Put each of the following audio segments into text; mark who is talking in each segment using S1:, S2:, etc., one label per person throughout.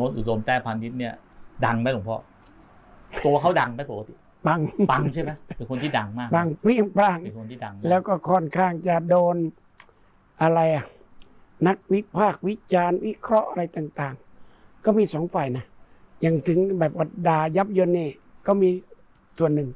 S1: โน้ตอุดมแต้พานิชเนี่ยดังไหมหลวงพ่อตัวเขาดังไหมปกติ
S2: ปัง
S1: ปังใช่ไหมเป็นคนที่ดังมาก
S2: ปังเปรี้ยงปร้าง
S1: เป็นคนที่ดังมาก
S2: แล้วก็ค่อนข้างจะโดนอะไรอะนักวิพากษ์วิจารณ์วิเคราะห์อะไรต่างๆ ก็มีสองฝ่ายนะยังถึงแบบว่าด่ายับเยินนี่ก็มีส่วนหนึ่ง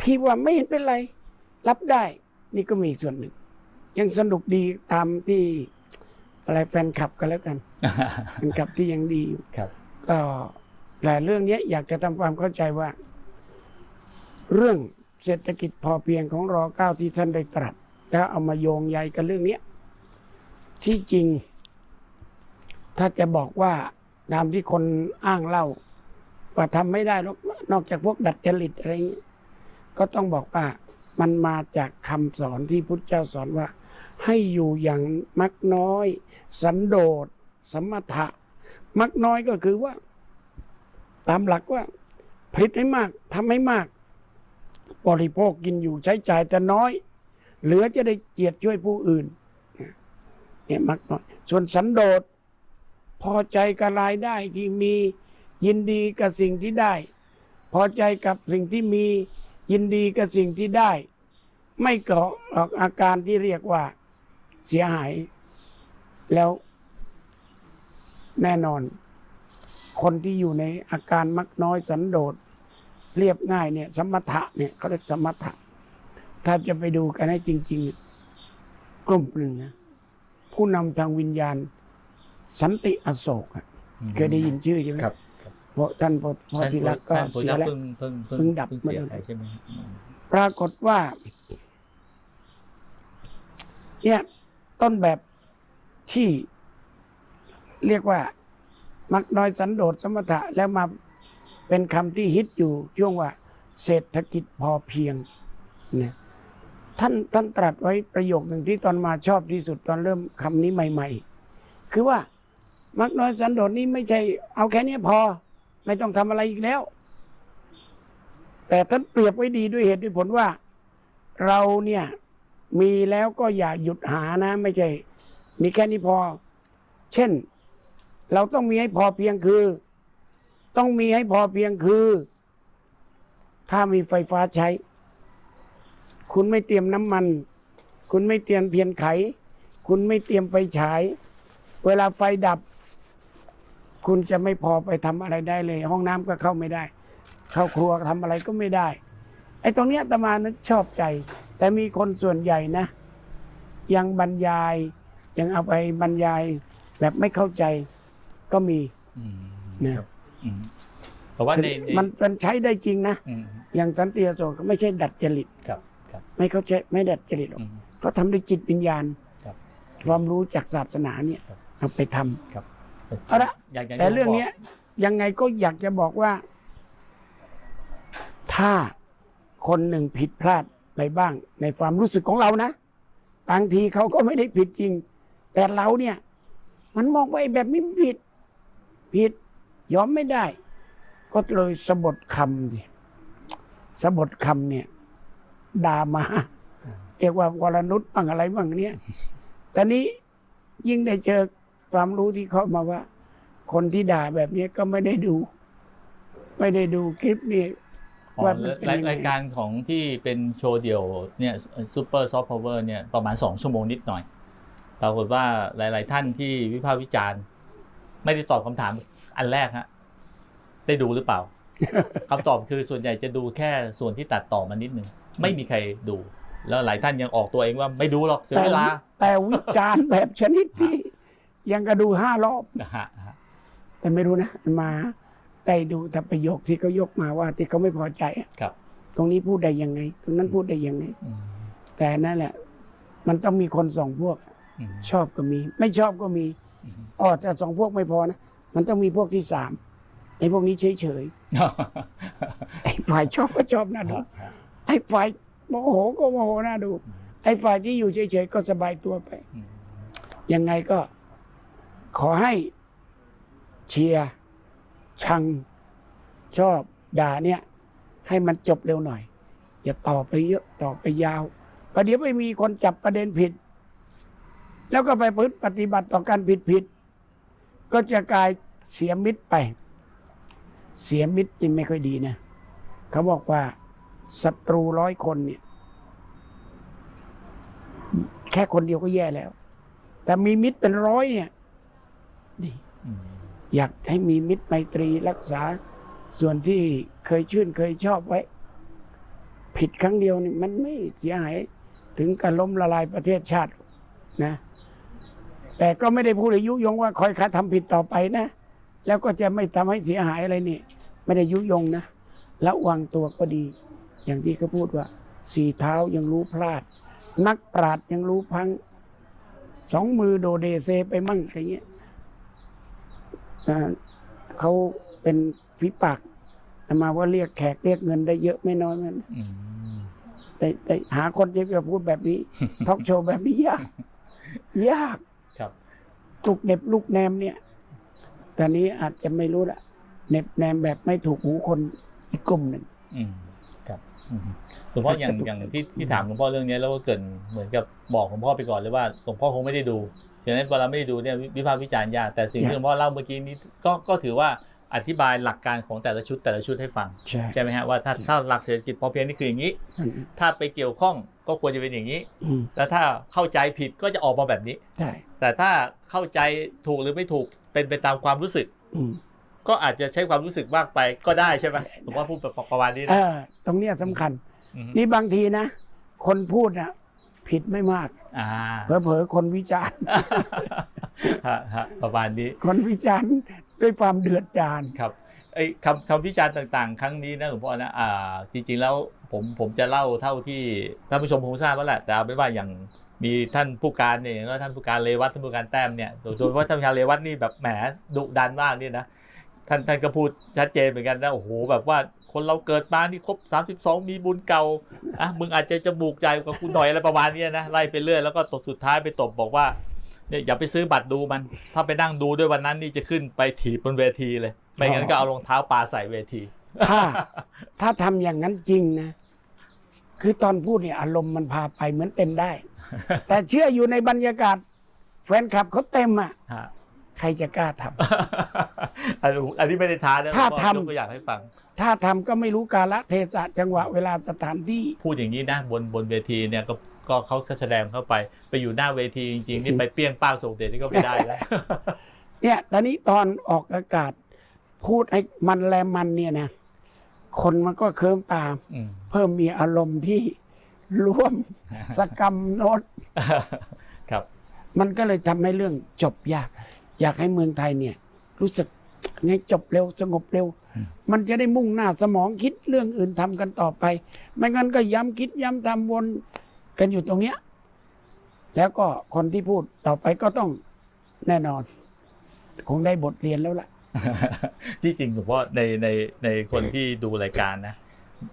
S2: ที่ว่าไม่เห็นเป็นไร รับได้ นี่ก็มีส่วนหนึ่ง ยังสนุกดีตามที่ อะไรแฟนคลับกันแล้วกันแฟนคลับที่ยังดีอยู่
S1: ครับ
S2: ก็แต่เรื่องเนี้ยอยากจะทำความเข้าใจว่า เรื่องเศรษฐกิจพอเพียงของรอเก้าที่ท่านได้ตรัสแล้วเอามาโยงใยกันเรื่องเนี้ยที่จริง ถ้าจะบอกว่าตามที่คนอ้างเล่า ว่าทำไม่ได้หรอกนอกจากพวกดัดจริตอะไรอย่างนี้ก็ต้องบอกว่ามันมาจากคำสอนที่พุทธเจ้าสอนว่า ให้อยู่อย่างมักน้อย สันโดษสมถะ มักน้อยก็คือว่า ตามหลักว่าผลิตให้มากทำให้มาก บริโภคกินอยู่ใช้จ่ายจะน้อย เหลือจะได้เจียดช่วยผู้อื่นเนี่ยมักน้อย ส่วนสันโดษพอใจกับรายได้ที่มียินดีกับสิ่งที่ได้ พอใจกับสิ่งที่มียินดีกับสิ่งที่ได้ ไม่เก่อออกอาการที่เรียกว่า เสียหาย แล้วแน่นอน คนที่อยู่ในอาการมักน้อยสันโดษเรียบง่ายเนี่ยสมถะเนี่ยเขาเรียกสมถะ ถ้าจะไปดูกันให้จริง ๆ กลุ่มหนึ่งนะผู้นำทางวิญญาณ สันติอโศกอะเคยได้ยินชื่อใช่ไหม
S1: ครับ
S2: เพราะท่านพอพอทีรักก็
S1: ท่านโพ
S2: เสีย
S1: ธิรัก
S2: แล้ว
S1: เพิ่งเพิ่ง
S2: เพิ่งดับ
S1: เสีย
S2: มา
S1: ไปใช่ไหมอืม
S2: ปรากฏว่า เนี่ย ต้นแบบที่เรียกว่ามักน้อยสันโดษสมถะแล้วมาเป็นคำที่ฮิตอยู่ช่วงว่า เศรษฐกิจพอเพียงเนี่ยท่านท่านตรัสไว้ประโยคหนึ่งที่ตอนมาชอบที่สุดตอนเริ่มคำนี้ใหม่ ๆ คือว่ามักน้อยสันโดษนี้ไม่ใช่ เอาแค่นี้พอ ไม่ต้องทำอะไรอีกแล้ว แต่ท่านเปรียบไว้ดีด้วยเหตุด้วยผลว่า เราเนี่ย มีแล้วก็อย่าหยุดหานะ ไม่ใช่ มีแค่นี้พอ เช่น เราต้องมีให้พอเพียงคือ ต้องมีให้พอเพียงคือ ถ้ามีไฟฟ้าใช้ คุณไม่เตรียมน้ำมัน คุณไม่เตรียมเพียนไข คุณไม่เตรียมไฟฉาย เวลาไฟดับ คุณจะไม่พอไปทำอะไรได้เลย ห้องน้ำก็เข้าไม่ได้ เข้าครัวทำอะไรก็ไม่ได้ ไอ้ตรงเนี้ยตมานึกชอบใจ แต่มีคนส่วนใหญ่นะ ยังบรรยาย ยังเอาไปบรรยายแบบไม่เข้าใจก็มี
S1: อืม
S2: เนี่ย
S1: ครับอืมแต่ว่าในใน
S2: มันเป็นใช้ได้จริงนะ
S1: อืม
S2: อย่างสันติอโศกเขาไม่ใช่ดัดจริต
S1: ครับครับ
S2: ไม่เขาใช้ไม่ดัดจริตหรอก
S1: อืม
S2: เขาทำด้วยจิตวิญญาณ
S1: ครับ
S2: ความรู้จากศาสนาเนี่ย
S1: ครับ
S2: เอาไปทำ
S1: ครับ
S2: เอาละ
S1: อยากจะ
S2: แต่เรื่องเนี้ยยังไงก็อยากจะบอกว่า ถ้าคนหนึ่งผิดพลาด ไปบ้าง ในความรู้สึกของเรานะ บางทีเขาก็ไม่ได้ผิดจริง แต่เราเนี่ย มันมองไปแบบนี้มันผิด ผิดยอมไม่ได้ ก็เลยสะบดคำดิสะบดคำเนี่ยด่ามาเรียกว่าวรนุษบ้างอะไรบ้างเนี่ยแต่นี้ยิ่งได้เจอความรู้ที่เขามาว่า คนที่ด่าแบบนี้ก็ไม่ได้ดู ไม่ได้ดูคลิปนี้
S1: อ๋อ
S2: ว่ามันเป็น
S1: ราย
S2: ยังไง
S1: รายการของที่เป็นโชว์เดี่ยวเนี่ยซูเปอร์ซอฟต์พาวเวอร์เนี่ยประมาณสองชั่วโมงนิดหน่อย ปรากฏว่าหลาย ๆ ท่านที่วิพากษ์วิจารณ์ ไม่ได้ตอบคำถามอันแรกฮะได้ดูหรือเปล่าคำตอบคือส่วนใหญ่จะดูแค่ส่วนที่ตัดต่อมานิดนึง ไม่มีใครดู แล้วหลายท่านยังออกตัวเองว่าไม่ดูหรอกเสีย
S2: แต่
S1: เวลา
S2: วิแต่วิจารณ์แบบชนิดที่ยังกระดูห้ารอบ
S1: นะฮะฮะ
S2: แต่ไม่รู้นะมา ได้ดูแต่ประโยคที่เขายกมาว่าที่เขาไม่พอใจอะ
S1: ครับ
S2: ตรงนี้พูดได้ยังไง ตรงนั้นพูดได้ยังไง
S1: อืม
S2: แต่นั่นแหละ มันต้องมีคนสองพวก
S1: อืม
S2: ชอบก็มี ไม่ชอบก็มี
S1: อืม
S2: อ๋อแต่สองพวกไม่พอนะมันต้องมีพวกที่สามไอ้พวกนี้เฉยเฉยๆไอ้ฝ่ายชอบก็ชอบน่าดู ไอ้ฝ่ายโมโหก็โมโหน่าดู ไอ้ฝ่ายที่อยู่เฉยๆก็สบายตัวไป
S1: อืม
S2: ยังไงก็ขอให้เชียร์ ชังชอบด่าเนี่ย ให้มันจบเร็วหน่อย อย่าต่อไปเยอะต่อไปยาวประเดี๋ยวไปมีคนจับประเด็นผิด แล้วก็ไปพฤติปฏิบัติต่อการผิดผิดก็จะกลายเสียมิตรไป เสียมิตรนี่ไม่ค่อยดีนะเขาบอกว่าศัตรูร้อยคนเนี่ยแค่คนเดียวก็แย่แล้ว แต่มีมิตรเป็นร้อยเนี่ยดี
S1: อ
S2: ยากให้มีมิตรไมตรีรักษา ส่วนที่เคยชื่นเคยชอบไว้ ผิดครั้งเดียวนี่มันไม่เสียหายถึงการล้มละลายประเทศชาตินะ แต่ก็ไม่ได้พูดยุยงว่าคอยค้าทำผิดต่อไปนะ แล้วก็จะไม่ทำให้เสียหายอะไรนี่ ไม่ได้ยุยงนะระวังตัวก็ดี อย่างที่เขาพูดว่า สี่เท้ายังรู้พลาด นักปราดยังรู้พัง สองมือโดเดเซไปมั่งอะไรเงี้ย เขาเป็นฝีปากอาตมาว่าเรียกแขกเรียกเงินได้เยอะไม่น้อยมัน
S1: อืม
S2: แต่แต่หาคนที่จะพูดแบบนี้ทอล์กโชว์แบบนี้ยาก ยาก
S1: ครับ
S2: ลูกเหน็บลูกแนมเนี่ยตอนนี้อาจจะไม่รู้ละเหน็บแนมแบบไม่ถูกหูคนอีกกลุ่มหนึ่ง
S1: อืมครับอืมหลวงพ่ออย่างอย่างที่ที่ถามหลวงพ่อเรื่องนี้แล้วก็เกรินเหมือนกับบอกหลวงพ่อไปก่อนเลยว่าหลวงพ่อคงไม่ได้ดู ฉะนั้นเวลาไม่ได้ดูเนี่ยวิวิพากษ์วิจารณ์ยากแต่สิ่งที่หลวงพ่อเล่าเมื่อกี้นี้ก็ก็ถือว่าอธิบายหลักการของแต่ละชุดแต่ละชุดให้ฟัง
S2: ใช่
S1: ใช่ไหมฮะว่าถ้าถ้าหลักเศรษฐกิจพอเพียงนี่คืออย่างนี้
S2: อัน
S1: ถ้าไปเกี่ยวข้องก็ควรจะเป็นอย่างนี้
S2: อืม
S1: แล้วถ้าเข้าใจผิดก็จะออกมาแบบนี้
S2: ใช่
S1: แต่ถ้าเข้าใจถูกหรือไม่ถูกเป็นไปตามความรู้สึก
S2: อืม
S1: ก็อาจจะใช้ความรู้สึกมากไปก็ได้ใช่ไหมผมว่าพูดแบบประมาณนี้
S2: เอ
S1: นะ
S2: อตรงเนี้ยสำคัญ
S1: อืม
S2: นี่บางทีนะ คนพูดนะ ผิดไม่มาก
S1: อ่า
S2: เผลอๆคนวิจารณ์
S1: ฮะฮะประมาณนี้
S2: คนวิจารณ์ด้วยความเดือดดาล
S1: ครับไอ้คำคำวิจารณ์ต่างๆ ครั้งนี้นะหลวงพ่อนะอ่าจริงๆแล้วผมผมจะเล่าเท่าที่ท่านผู้ชมคงทราบแล้วแหละแต่เอาไม่ว่าอย่างมีท่านผู้การเนี่ยอย่างว่าท่านผู้การเลวัตท่านผู้การแต้มเนี่ยโดยโดยเฉพาะท่านผู้การเลวัตนี่แบบแหมดุดันมากเนี่ยนะ ท่านท่านก็พูดชัดเจนเหมือนกันนะโอ้โหแบบว่าคนเราเกิดมานี่ครบ 32 มีบุญเก่าอะมึงอาจจะจมูกใหญ่กว่ากูหน่อยอะไรประมาณเนี้ยนะไล่ไปเรื่อยแล้วก็ตบสุดท้ายไปตบบอกว่าเนี่ยอย่าไปซื้อบัตรดูมัน ถ้าไปนั่งดูด้วยวันนั้นนี่จะขึ้นไปถีบบนเวทีเลย ไม่งั้นก็เอารองเท้าปาใส่เวที
S2: ถ้า ถ้าทำอย่างนั้นจริงนะ คือตอนพูดเนี่ยอารมณ์มันพาไปเหมือนเป็นได้ แต่เชื่ออยู่ในบรรยากาศ แฟนคลับเขาเต็มอะ
S1: ฮะ
S2: ใครจะกล้าทำ
S1: อันอันนี้ไม่ได้ท้านะ
S2: ถ้า
S1: ผม
S2: ทำ
S1: ยกตัวอย่างให้ฟัง
S2: ถ้าทำก็ไม่รู้กาละเทศะจังหวะเวลาสถานที่
S1: พูดอย่างนี้นะบนบนเวทีเนี่ยก็ก็เขาแสดงเข้าไป ไปอยู่หน้าเวทีจริงๆนี่ไปเปี้ยงป้างส่งเดชนี่ก็ไม่ได้แล้ว
S2: เนี่ยตอนนี้ตอนออกอากาศ พูดให้มันแลมันเนี่ยนะคนมันก็เคิมตาม
S1: อืม
S2: เพิ่มมีอารมณ์ที่ร่วม สกรรมโน้ต
S1: ครับ
S2: มันก็เลยทำให้เรื่องจบยาก อยากให้เมืองไทยเนี่ย รู้สึกไงจบเร็วสงบเร็ว
S1: อืม
S2: มันจะได้มุ่งหน้าสมองคิดเรื่องอื่นทำกันต่อไป ไม่งั้นก็ย้ำคิดย้ำทำวนกันอยู่ตรงเนี้ย แล้วก็คนที่พูดต่อไปก็ต้องแน่นอน คงได้บทเรียนแล้วล่ะ
S1: ที่จริงผมว่าในในในคนที่ดูรายการนะ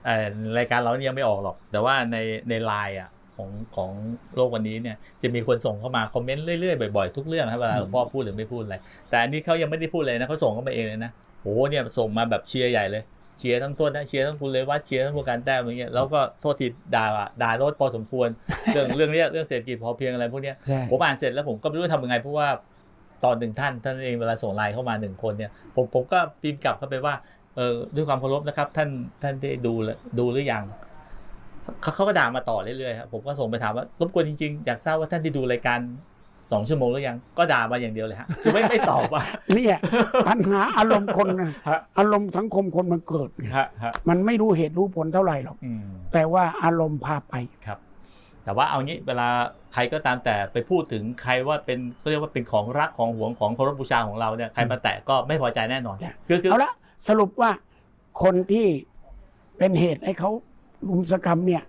S1: เอ่อรายการเรานี่ยังไม่ออกหรอก แต่ว่าในในไลน์อะ ของของโลกวันนี้เนี่ยจะมีคนส่งเข้ามาคอมเมนต์เรื่อยๆบ่อยๆทุกเรื่องครับเวลาหลวงพ่อพูดหรือไม่พูดอะไรแต่อันนี้เขายังไม่ได้พูดเลยนะเขาส่งเข้ามาเองเลยนะโอ้โหเนี่ยส่งมาแบบเชียร์ใหญ่เลยเชียร์ทั้งต้นนะเชียร์ทั้งคุณเลยวัดเชียร์ทั้งผู้การแต้มอย่างเงี้ยแล้วก็โทษทีด่าอะด่าโน้ตพอสมควรเรื่องเรื่องเนี้ยเรื่องเศรษฐกิจพอเพียงอะไรพวกเนี้ย
S2: ใช่
S1: ผมอ่านเสร็จแล้วผมก็ไม่รู้จะทำยังไงเพราะว่าตอนหนึ่งท่านท่านเองเวลาส่งไลน์เข้ามาหนึ่งคนเนี่ยผมผมก็พิมพ์กลับเข้าไปว่าเออด้วยความเคารพนะครับท่านท่านได้ดูแล้วดูหรือยัง เขาเขาก็ด่ามาต่อเรื่อยๆครับผมก็ส่งไปถามว่ารบกวนจริงๆ อยากทราบว่าท่านได้ดูรายการสองชั่วโมงหรือยังก็ด่ามาอย่างเดียวเลยฮะคือไม่ไม่ตอบว่า
S2: เนี่ยปัญหาอารมณ์คนนะ
S1: ฮะ
S2: อารมณ์สังคมคนมันเกิดไง
S1: ฮะฮะ
S2: มันไม่รู้เหตุรู้ผลเท่าไหร่หรอก
S1: อืม
S2: แต่ว่าอารมณ์พาไป
S1: ครับ แต่ว่าเอางี้เวลาใครก็ตามแต่ไปพูดถึงใครว่าเป็นเขาเรียกว่าเป็นของรักของหวงของเคารพบูชาของเราเนี่ยใครมาแตะก็ไม่พอใจแน่นอน
S2: ใช่
S1: คือคือ
S2: เอาละสรุปว่าคนที่เป็นเหตุให้เขา ลุมสกรรมเนี่ย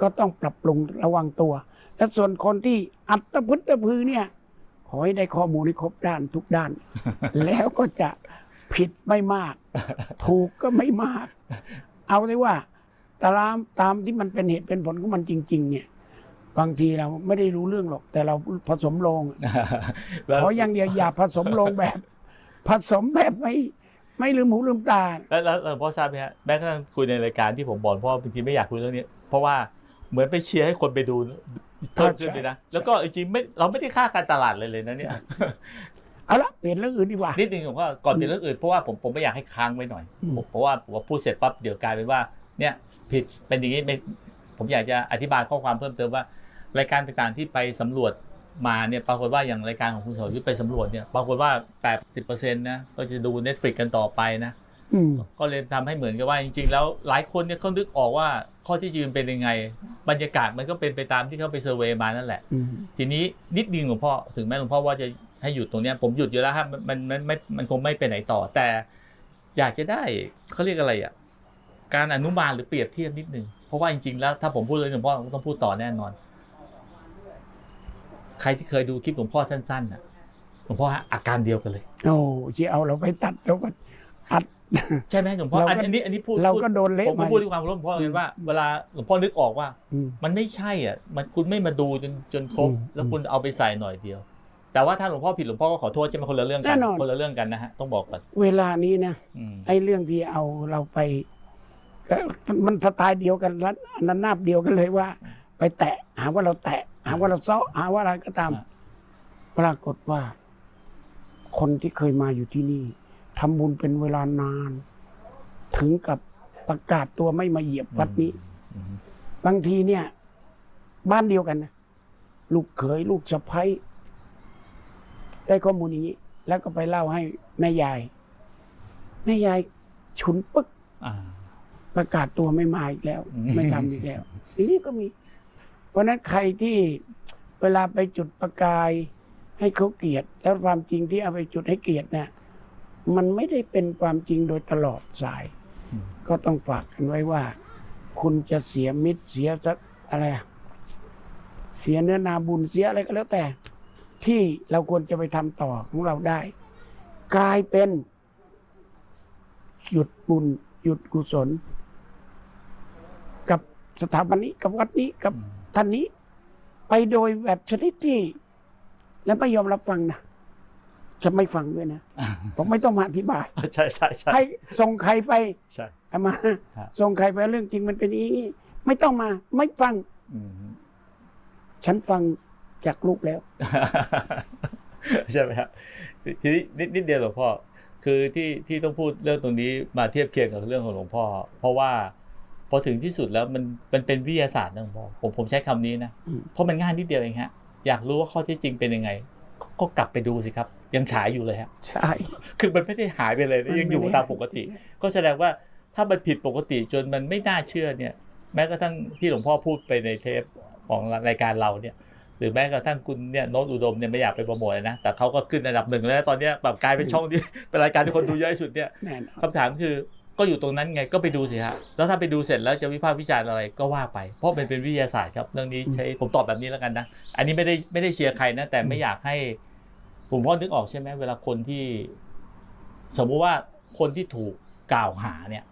S2: ก็ต้องปรับปรุงระวังตัว และส่วนคนที่อัตพุทธพือเนี่ยขอให้ได้ข้อมูลให้ครบด้านทุกด้าน แล้วก็จะผิดไม่มาก ถูกก็ไม่มาก เอาได้ว่าตามตามที่มันเป็นเหตุเป็นผลของมันจริง ๆ เนี่ยบางทีเราไม่ได้รู้เรื่องหรอก แต่เราผสมโลง
S1: แล้ว
S2: ขออย่างเดียวอย่าผสมลงแบบ ผสมแบบไม่ ไม่ลืมหูลืมตา
S1: แล้วแล้วแล้วพ่อทราบไหมฮะแม้กระทั่งคุยในรายการที่ผมบอกพ่อบางทีไม่อยากคุยเรื่องนี้ เพราะว่าเหมือนไปเชียร์ให้คนไปดูเพิ่มขึ้นเลยนะ
S2: ใช่
S1: แล้วก็จริงๆไม่เราไม่ได้ค่าการตลาดเลยเลยนะเนี่ย
S2: เอาละเปลี่ยนเรื่องอื่นดีกว่า
S1: นิดนึงผมก็ก่อนเป็นเรื่องอื่นเพราะว่าผมผมไม่อยากให้ค้างไว้หน่อย
S2: อืม
S1: ผมเพราะว่าผมว่าพูดเสร็จปั๊บเดี๋ยวกลายเป็นว่า เนี่ยผิดเป็นอย่างนี้ไม่ผมอยากจะอธิบายข้อความเพิ่มเติมว่า รายการต่างๆที่ไปสำรวจ มาเนี่ยปรากฏว่าอย่างรายการของคุณสรยุทธไปสำรวจเนี่ยปรากฏว่า 80%นะก็จะดู Netflix กันต่อไปนะ
S2: อืม
S1: ก็เลยทำให้เหมือนกับว่าจริง ๆ แล้วหลายคนเนี่ยเขานึกออกว่าข้อที่จริงมันเป็นยังไง บรรยากาศมันก็เป็นไปตามที่เขาไปเซอร์เวย์มานั่นแหละ
S2: อืม
S1: ทีนี้นิดนึงหลวงพ่อถึงแม้หลวงพ่อว่าจะให้หยุดตรงเนี้ยผมหยุดอยู่แล้วครับมันมันมันไม่มันคงไม่ไปไหนต่อ แต่อยากจะได้เขาเรียกอะไรอะการอนุมานหรือเปรียบเทียบนิดนึงเพราะว่าจริงๆแล้วถ้าผมพูดเลยหลวงพ่อผมต้องพูดต่อแน่นอน ใครที่เคยดูคลิปหลวงพ่อสั้นๆน่ะหลวงพ่อฮะอาการเดียวกันเลย
S2: โอ้ที่เอาเราไปตัดเราก็อัด
S1: ใช่ไหมหลวงพ่อ
S2: เราก็
S1: อันอันนี้อันนี้พูด
S2: เรา
S1: พูด
S2: ก็โดนเละ
S1: ผมก็
S2: มา
S1: พูดด้วยความเคารพหลวงพ่อกันว่าเวลาหลวงพ่อนึกออกว่า
S2: อืม
S1: มันไม่ใช่อะมันคุณไม่มาดูจนจนครบ
S2: อืม
S1: แล้วคุณเอาไปใส่หน่อยเดียว แต่ว่าถ้าหลวงพ่อผิดหลวงพ่อก็ขอโทษใช่ไหมคนละเรื่องกั
S2: แน่นอน
S1: คนละเรื่องกันนะฮะต้องบอกก่อน
S2: เวลานี้นะ
S1: อืม
S2: ไอ้เรื่องที่เอาเราไปก็มันสไตล์เดียวกันรัอันนั้นนาบเดียวกันเลยว่า ไปแตะ หาว่าเราแตะ หาว่าเราเซาะหาว่าอะไรก็ตาม ปรากฏว่า คนที่เคยมาอยู่ที่นี่ทำบุญเป็นเวลานาน ถึงกับประกาศตัวไม่มาเหยียบวัดนี้
S1: อืม
S2: บางทีเนี่ย บ้านเดียวกันนะลูกเขยลูกสะใภ้ได้ข้อมูลอย่างนี้ แล้วก็ไปเล่าให้แม่ยาย แม่ยายฉุนปึ๊ก
S1: อ่า
S2: ประกาศตัวไม่มาอีกแล้ว
S1: อืม
S2: ไม่ทำอีกแล้วทีนี้ก็มี เพราะนั้นใครที่เวลาไปจุดประกายให้เขาเกลียด แล้วความจริงที่เอาไปจุดให้เกลียดเนี่ยมันไม่ได้เป็นความจริงโดยตลอดสาย ก็ต้องฝากกันไว้ว่า คุณจะเสียมิตรเสียสักอะไรเสียเนื้อนาบุญเสียอะไรก็แล้วแต่ ที่เราควรจะไปทำต่อของเราได้ กลายเป็นหยุดบุญหยุดกุศล กับสถาบันนี้กับวัดนี้กับ ท่านนี้ไปโดยแบบชนิดที่ และไม่ยอมรับฟังนะจะไม่ฟังด้วยนะผมไม่ต้องมาอธิบาย
S1: ใช่ใช่ใช่
S2: ให้ส่งใครไป
S1: ใช่
S2: เอามา
S1: ฮะ
S2: ส่งใครไปเรื่องจริงมันเป็นอย่างนี้ไม่ต้องมา ไม่ฟัง
S1: อืม
S2: ฉันฟังจากลูกแล้ว
S1: ใช่ไหมครับทีนี้นิดนิดเดียวหลวงพ่อคือที่ที่ต้องพูดเรื่องตรงนี้มาเทียบเคียงกับเรื่องของหลวงพ่อ เพราะว่าพ อถึงที่สุดแล้วมันมันเป็นวิทยาศาสตร์นะหลวงพ่อผมผมใช้คำนี้นะ
S2: อืม
S1: เพราะมันง่ายนิดเดียวเองฮะอยากรู้ว่าข้อเที่จริงเป็นยังไงก็ก็กลับไปดูสิครับ ยังฉายอยู่เลยฮะ
S2: ใช่
S1: คือมันไม่ได้หายไปเลยนะยังอยู่ตามปกติ ก็แสดงว่าถ้ามันผิดปกติจนมันไม่น่าเชื่อเนี่ย แม้กระทั่งที่หลวงพ่อพูดไปในเทปของรายการเราเนี่ยหรือแม้กระทั่งคุณเนี่ยโน้ตอุดมเนี่ยไม่อยากไปโปรโมทเลยนะ แต่เขาก็ขึ้นอันดับหนึ่งแล้วนะตอนเนี้ยแบบกลายเป็นช่องที่เป็นรายการที่คนดูเยอะที่สุดเนี่ย
S2: แน่นอน
S1: คำถามคือ ก็อยู่ตรงนั้นไงก็ไปดูสิฮะแล้วถ้าไปดูเสร็จแล้วจะวิพากษ์วิจารณ์อะไรก็ว่าไป เพราะมันเป็นวิทยาศาสตร์ครับเรื่องนี้ใช้ผมตอบแบบนี้แล้วกันนะ อันนี้ไม่ได้ไม่ได้เชียร์ใครนะแต่ไม่อยากให้ ผมพ่อนึกออกใช่ไหมเวลาคนที่ สมมุติว่าคนที่ถูกกล่าวหาเนี่ย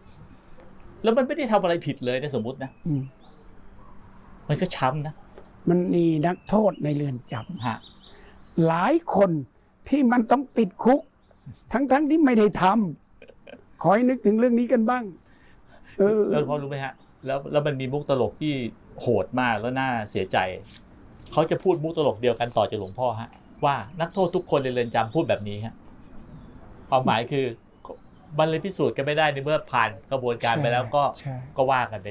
S1: แล้วมันไม่ได้ทำอะไรผิดเลยนะสมมตินะ
S2: อืม
S1: มันก็ช้ำนะ
S2: มันมีนักโทษในเรือนจ
S1: ฮะำ
S2: หลายคนที่มันต้องติดคุก ทั้งๆที่ไม่ได้ทำ ขอให้นึกถึงเรื่องนี้กันบ้าง เออ
S1: แล้วพอรู้ไหมฮะ แล้วแล้วมันมีมุกตลกที่โหดมากแล้วน่าเสียใจ เขาจะพูดมุกตลกเดียวกันต่อจากหลวงพ่อฮะ ว่านักโทษทุกคนในเรือนจำพูดแบบนี้ฮะความหมายคือมันเลยพิสูจน์กันไม่ได้ในเมื่อผ่านกระบวนการไปแล้วก็
S2: ใช่
S1: ก็ว่ากันไป